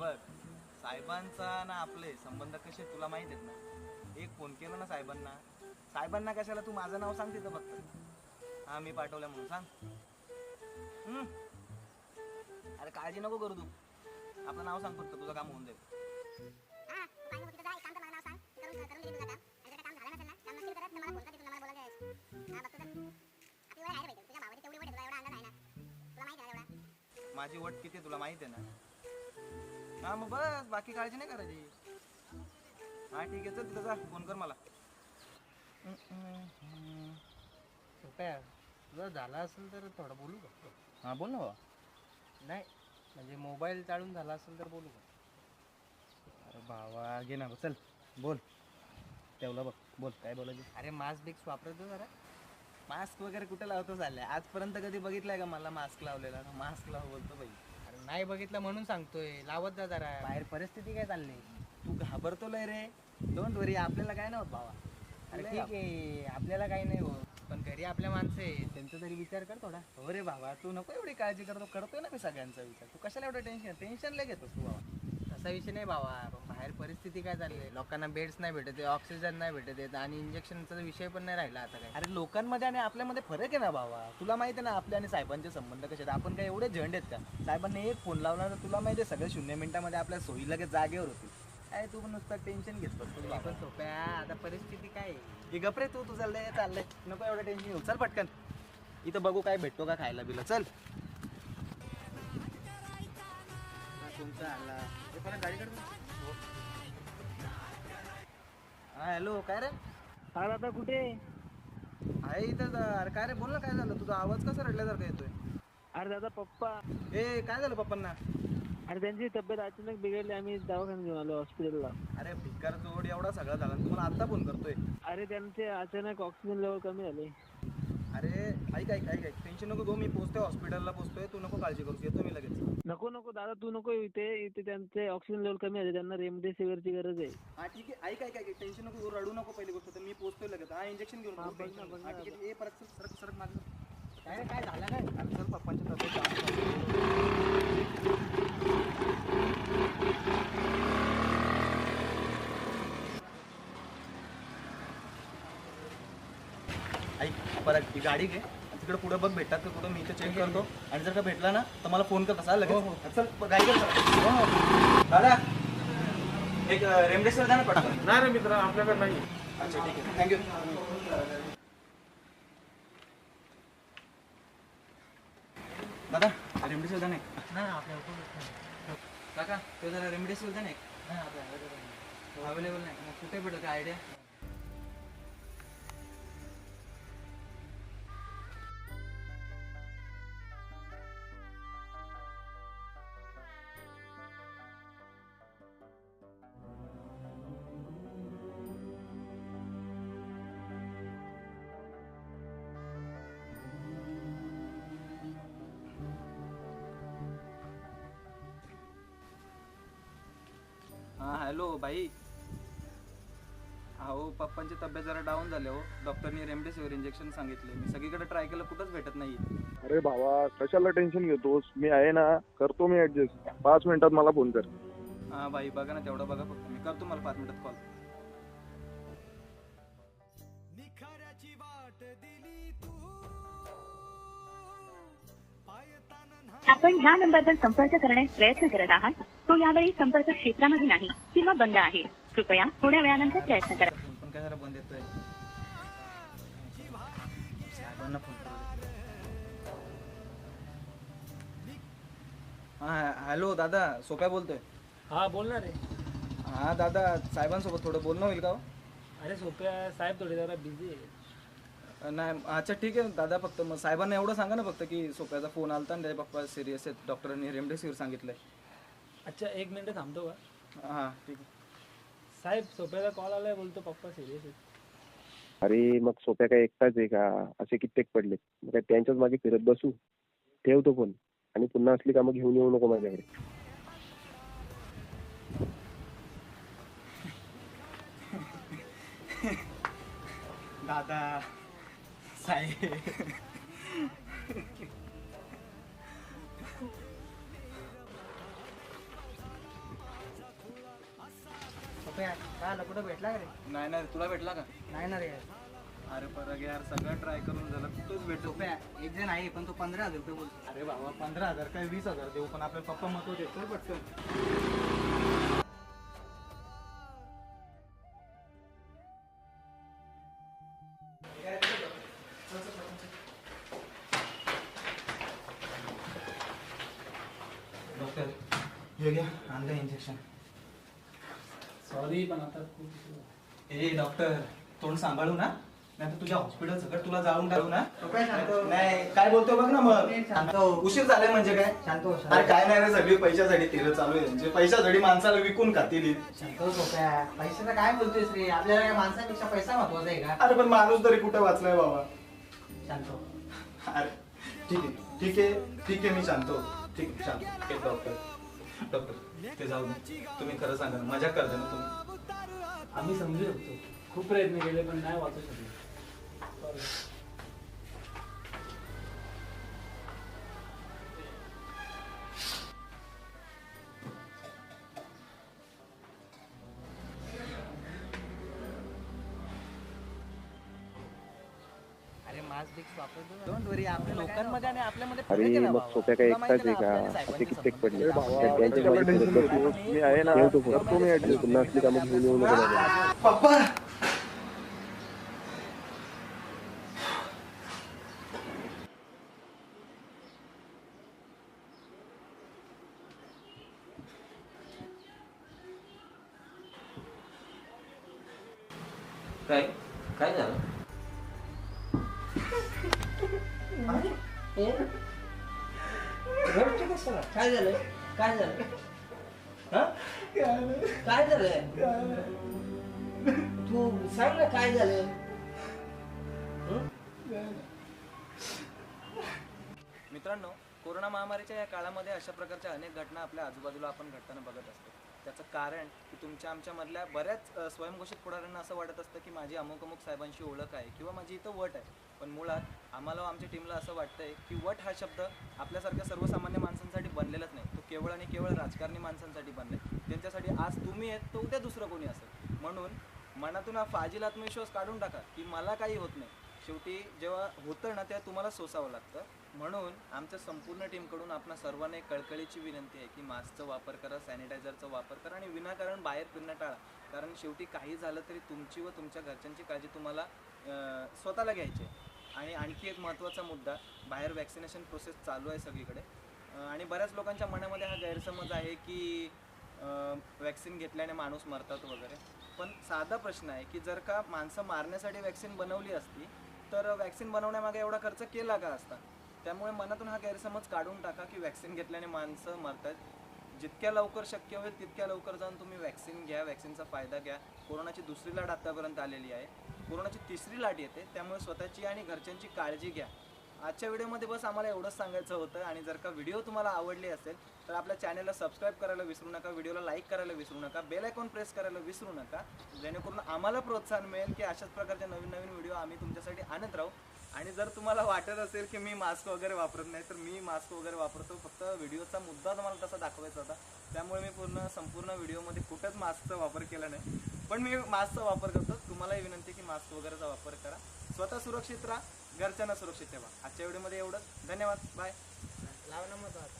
बघ साहेबांचा ना आपले संबंध कसे तुला माहीत आहेत ना? एक फोन केला ना साहेबांना. साहेबांना कशाला तू माझं नाव सांग तिथं फक्त? हा मी पाठवलं म्हणून सांग. हम्म? अरे काळजी नको करू तू. आपलं नाव सांग फक्त तुझं काम होऊन जाईल. माझं वट किती तुला माहीत आहे ना? हा मग बस बाकी काळजी नाही करायची. हा ठीक आहे चल तिथं जा फोन कर मला. सोप्या तुझं झाला असेल तर थोडं बोलू का? हा बोल ना बाबा नाही म्हणजे मोबाईल चालून झाला असेल तर बोलू का? अरे भावा घे ना गं, चल बोल. तेवढं बघ बोल काय बोलायचं. अरे मास्क बिक्स वापरतो जरा. मास्क वगैरे कुठे लावतो चाललंय? आजपर्यंत कधी बघितलंय का मला मास्क लावलेला? मास्क लाव बोलतो बाई. नाही बघितलं म्हणून सांगतोय. लावत जा जरा. बाहेर परिस्थिती काय चालली? तू घाबरतो लय रे. डोंट वरी आपल्याला काय नाही होत भावा. अरे ठीक आहे. आपल्याला काही नाही होत पण घरी आपल्या माणसं आहे त्यांचा तरी विचार कर थोडा. हो रे भावा तू नको एवढी काळजी करतो. करतोय ना मी सगळ्यांचा विचार. तू कशाला एवढं टेन्शन टेन्शन लय घेतोस तू भावा. तसा विषय नाही बाबा पण बाहेर परिस्थिती काय चालली आहे लोकांना बेड्स नाही भेटत आहे ऑक्सिजन नाही भेटत आहेत आणि इंजेक्शनचा विषय पण नाही राहिला आता काय अरे लोकांमध्ये आणि आपल्यामध्ये फरक आहे ना भावा. तुला माहिती आहे ना आपल्या आणि साहेबांचे संबंध कसे आहेत? आपण काय एवढे झंड आहेत का? साहेबांनी एक फोन लावला तर तुला माहिती आहे सगळे शून्य मिनिटामध्ये आपल्या सोयी लगेच जागेवर होती. काय तू पण नुसतं टेन्शन घेत बसतो पण सोप्या आता परिस्थिती काय आहे? हे गपरे तू तू चाललंय चाललंय. नको एवढं टेन्शन घेऊ. चल पटकन. इथं बघू काय भेटतो का खायला बिला चल. कोणता आला. हे परत. हा हॅलो काय रे? हा दादा कुठे? आहे इथं अरे काय रे बोल ना काय झालं? तुझा आवाज कसा रडल्यासारखा येतोय? अरे दादा पप्पा. ए काय झालं पप्पांना? अरे त्यांची तब्येत अचानक बिघडली. आम्ही दवाखान्यात घेऊन आलो हॉस्पिटलला अरे भिकार जोड एवढा सगळा झाला. आणि तुम्हाला आता फोन करतोय? अरे त्यांचे अचानक ऑक्सिजन लेवल कमी झाले. अरे ऐक ऐक ऐक ऐक. टेन्शन नको घेऊ मी पोहोचतोय हॉस्पिटलला पोहोचतोय तू नको काळजी करू येतो मी लगेच. नको नको दादा तू नको इथे इथे त्यांचे ऑक्सिजन लेवल कमी झाले त्यांना रेमडेसिवीरची गरज आहे. हा ठीक आहे. ऐक ऐक ऐक. टेन्शन नको घेऊ रडू नको पहिली गोष्ट तर. मी पोहोचतोय लगेच. हा इंजेक्शन घेऊन हा, येतो, बघ tension ना, नको. बघ हा, ना, ठीक आहे. ए परत सर सरक सरक मागं. काय रे, काय झालं काय अरे सर पप्पांची तब्येत जास्त झाली. ऐक परत ही गाडी घे. तिकडे पुढे बघ भेटतात का कुठं मी इथे चेक करतो. आणि जर का भेटला ना तर मला फोन कर तसा लगेच. चल प- गाडी कर चल. दादा एक रेमडेसिवीर द्या ना पटापट नाही रे मित्र आपल्याकडे नाही. अच्छा ठीक आहे. थँक्यू दादा रेमडेसिवीर द्या ना एक. काका ते जरा रेमडेसिवीर द्या ना एक. अवेलेबल नाही. मग कुठे भेटत आयडिया हॅलो भाई हो पप्पांची तब्येत जरा डाऊन झाली हो. डॉक्टरनी रेमडेसिवीर इंजेक्शन सांगितले. मी सगळीकडे ट्राय केलं कुठंच भेटत नाही अरे भावा कशाला टेन्शन घेतोस? मी आहे ना करतो मी ऍडजस्ट पाच मिनिटात मला फोन कर. हां भाई बघा ना तेवढं बघा फक्त. मी करतो मला पाच मिनिटात कॉल आपण ह्या नंबरवर संपर्क करण्यास प्रयत्न करत आहात. तो यावेळी संपर्क क्षेत्रामध्ये नाही किंवा बंद आहे. कृपया थोड्या वेळानंतर प्रयत्न करा. फोन बंद येतोय साहेबांना फोन हां हॅलो दादा सोप्या बोलतोय. हा बोलणार रे. हां दादा साहेबांसोबत थोडं बोलणं होईल का हो? अरे सोप्या साहेब थोडे जरा बिझी आहे नाही अच्छा ठीक आहे दादा फक्त मग साहेबांना एवढं सांगा ना फक्त की सोप्याचा फोन आलता आणि त्याचे पप्पा सिरियस आहेत. डॉक्टरांनी रेमडेसिवीर सांगितलंय. अच्छा एक मिनिट थांबतो का? हां ठीक आहे. साहेब सोप्याचा कॉल आलाय बोलतो पप्पा सिरियस आहेत. अरे मग सोप्या काय एकटाच आहे का? असे कित्येक पडले मग काय त्यांच्याच मागे फिरत बसू? ठेवतो फोन आणि पुन्हा असली कामं घेऊन येऊ नको माझ्याकडे. दादा. साहेब रुपया काय आलं कुठं भेटला का रे? नाही नाही तुला भेटला का? नाही ना रे अरे परत यार सगळं ट्राय करून झालं कुठंच भेटतो रुपया एक जण आहे पण तो पंधरा हजार रुपये बोलतो. अरे बाबा पंधरा हजार काय वीस हजार देऊ पण आपले पप्पा महत्त्व देतो पटकन. हे घ्या आणलं इंजेक्शन सॉरी पण आता खूप ए डॉक्टर तोंड सांभाळू ना. नाही तुझ्या हॉस्पिटल सगळं तुला जाऊन टाकू ना. हो. नाही काय बोलतो बघ ना मग. शांत हो. उशीर झालाय म्हणजे काय? शांत हो, शांत अरे. काय नाही रे सगळी पैशासाठी तिरं चालू आहे. त्यांचे पैशासाठी माणसाला विकून खातील. हो पैशाचं काय बोलतोयस रे? आपल्याला काय माणसापेक्षा पैसा महत्त्वाचा आहे का? अरे पण माणूस तरी कुठे वाचलाय बाबा? शांत अरे ठीक आहे. ठीक आहे ठीक आहे मी शांत ठीक आहे शांत. डॉक्टर डॉक्टर ते जाऊ दे. तुम्ही खरं सांगा ना, मजाक करता ना तुम्ही. आम्ही समजू शकतो. खूप प्रयत्न केले पण नाही वाचू शकलो. मग. सोप्या काय एकटाच आहे ना का असे कित्येक पडले त्यांच्या मी आहे ना. करतो मी. पुन्हा असली कामं घेऊन येऊ नको काय काय झालं काय झालं काय झालं हा? काय झालंय? तू सांग ना काय झालं मित्रांनो कोरोना महामारीच्या या काळामध्ये अशा प्रकारच्या अनेक घटना आपल्या आजूबाजूला आपण घडताना बघत असतो. त्याचं कारण की तुमच्या आमच्यामधल्या बऱ्याच अ, स्वयंघोषित पुढाऱ्यांना असं वाटत असतं की माझी अमुक अमुक साहेबांशी ओळख आहे किंवा माझी इथं वट आहे. पण मुळात आम्हाला व आमच्या टीमला असं वाटतंय की वट हा शब्द आपल्यासारख्या सर्वसामान्य माणसांसाठी बनलेलाच नाही. तो केवळ आणि केवळ राजकारणी माणसांसाठी बनले त्यांच्यासाठी आज तुम्ही आहेत तर उद्या दुसरं कोणी असेल. म्हणून मनातून हा फाजील आत्मविश्वास काढून टाका की मला काही होत नाही. शेवटी जेव्हा होतं ना तेव्हा तुम्हाला सोसावं लागतं. म्हणून आमच्या संपूर्ण टीमकडून आपणा सर्वांना एक कळकळीची विनंती आहे की मास्कचा वापर करा सॅनिटायझरचा वापर करा आणि विनाकारण बाहेर फिरणं टाळा. कारण शेवटी काही झालं तरी तुमची व तुमच्या घरच्यांची काळजी तुम्हाला स्वतःला घ्यायची आहे. आणि आणखी एक महत्त्वाचा मुद्दा बाहेर वॅक्सिनेशन प्रोसेस चालू आहे सगळीकडे. आणि बऱ्याच लोकांच्या मनामध्ये हा गैरसमज आहे की वॅक्सिन घेतल्याने माणूस मरतात वगैरे. पण साधा प्रश्न आहे की जर का माणसं मारण्यासाठी वॅक्सिन बनवली असती तर वॅक्सिन बनवण्यामागे एवढा खर्च केला का असता? त्यामुळे मनातून हा गैरसमज काढून टाका की वॅक्सिन घेतल्याने माणसं मरतात. जितक्या लवकर शक्य होईल तितक्या लवकर जाऊन तुम्ही वॅक्सिन घ्या वॅक्सिनचा फायदा घ्या. कोरोनाची दुसरी लाट आतापर्यंत आलेली आहे. कोरोनाची तिसरी लाट येते त्यामुळे स्वतःची आणि घरच्यांची काळजी घ्या. आजच्या व्हिडिओमध्ये बस आम्हाला एवढंच सांगायचं होतं आणि जर का व्हिडिओ तुम्हाला आवडली असेल तर आपल्या चॅनलला सबस्क्राईब करायला विसरू नका व्हिडिओला लाईक करायला विसरू नका बेल आयकॉन प्रेस करायला विसरू नका जेणेकरून आम्हाला प्रोत्साहन मिळेल की अशाच प्रकारचे नवीन नवीन व्हिडिओ आम्ही तुमच्यासाठी आणत राहू. आणि जर तुम्हाला वाटत असेल की मी मास्क वगैरे वापरत नाही तर मी मास्क वगैरे वापरतो. फक्त व्हिडिओचा मुद्दा तुम्हाला तसा दाखवायचा होता. त्यामुळे मी पूर्ण संपूर्ण व्हिडिओमध्ये कुठंच मास्कचा वापर केला नाही. पण मी मास्कचा वापर करतो. तुम्हालाही विनंती की मास्क वगैरेचा वापर करा. स्वतः सुरक्षित राहा. घरच्यांना सुरक्षित ठेवा. आजच्या व्हिडिओमध्ये एवढंच. धन्यवाद. बाय लाव ना मग तो आता